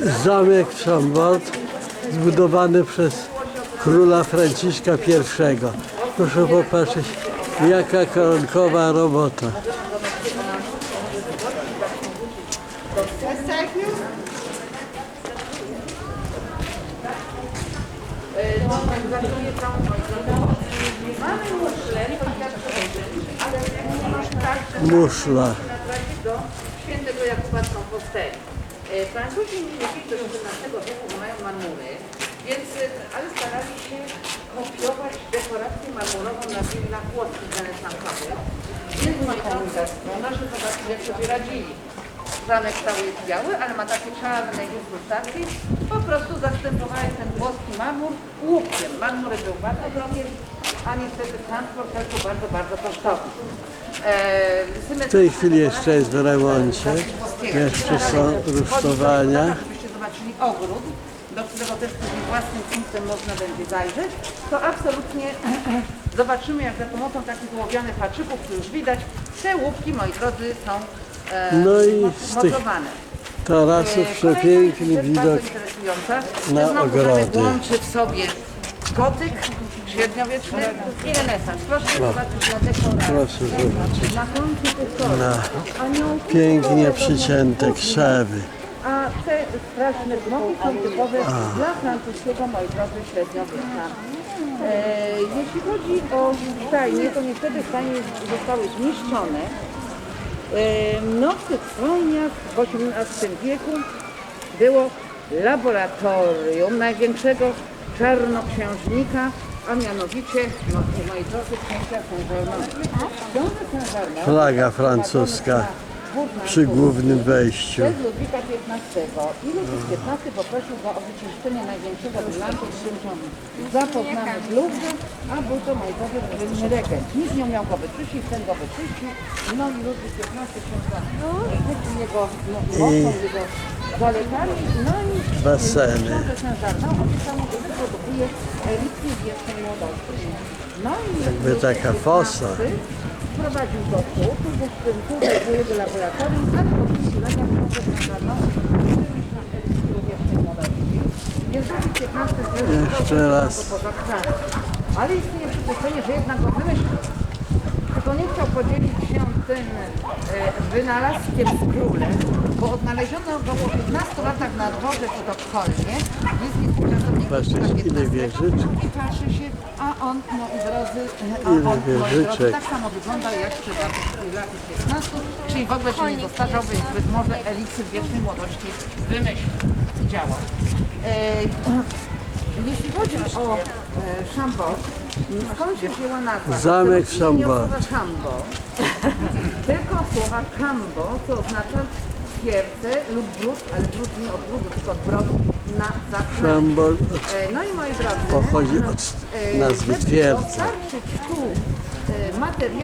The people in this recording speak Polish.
Zamek Szambot zbudowany przez króla Franciszka I. Proszę popatrzeć, jaka koronkowa robota. Muszla. trafić do świętego Jakuba. Francuzi mieli do XVII wieku mają marmury, więc, e, ale starali się kopiować dekorację marmurową na willach włoskich renesansowych. Więc moi drodzy, nasze zobaczcie jak sobie radzili. Zamek cały jest biały, ale ma takie czarne inkrustacje. Po prostu zastępowali ten włoski marmur łupkiem. Marmur był bardzo drogi, a niestety transport też był bardzo, bardzo kosztowny. Eee, W tej chwili jeszcze jest w remoncie. Jeszcze są rusztowania. Żebyście zobaczyli ogród, do którego też później własnym punktem można będzie zajrzeć, to absolutnie zobaczymy, jak za pomocą takich ołowianych haczyków, tu już widać, te łupki, moi drodzy, są e, No i z tych mocowane. tarasów E, przepiękny widok. na zamek łączy w sobie gotyk średniowieczny i renesans. Proszę zobaczyć na dekorację. Proszę zobaczyć. Na końcu tych torów. Na Aniołki, pięknie przycięte krzewy. a te straszne smoki są typowe dla francuskiego, moi drodzy, średniowiecza. E, jeśli chodzi o stajnie, to niestety stajnie zostały zniszczone. E, no, w tych stajniach w XVIII wieku było laboratorium największego czarnoksiężnika, a mianowicie, no, moi drodzy, księcia Flaga francuska przy głównym wejściu. przez Ludwika XV. I Ludwik XV poprosił go o wyczyszczenie największego brylantu, z którym się zapoznamy w Louvre, a był to najbardziej żywny regent. Nikt nie umiał go wyczyścić, ten go wyczyścił. No i Ludwik XV się wyczyścił jego mocą, jego zaletami. No i Baseny. No Jakby taka fosa. Prowadził go tu, tu był w tym tu był jego laboratorium, ale po Ludwik XV zresztą Jeszcze raz. Ale istnieje przypuszczenie, że jednak go wymyślił. Tylko nie chciał podzielić się tym e, wynalazkiem z królem, bo odnaleziono go po 15 latach na dworze w Sztokholmie. Jest współczasownikiem Patrzcie, Ludwika ile wieżyczek. I patrzy się, a on, no drodzy, a on, moi drodzy, wieżyczek. tak samo wygląda jak w przypadku lat 15, czyli w ogóle się nie dostarzałby, zbyt może eliksir wiecznej młodości wymyślił i działał. E, jeśli chodzi o e, Szambot, skąd się wzięła nazwa? Zamek słowa Szambo, tylko słowa Kambo, co oznacza twierdzę lub brud, ale brud nie od brudu, tylko od brodu na zakręcie. Szambol E, No i moi drodzy, pochodzi od e, nazwy twierdzy. dostarczyć tu e, materiał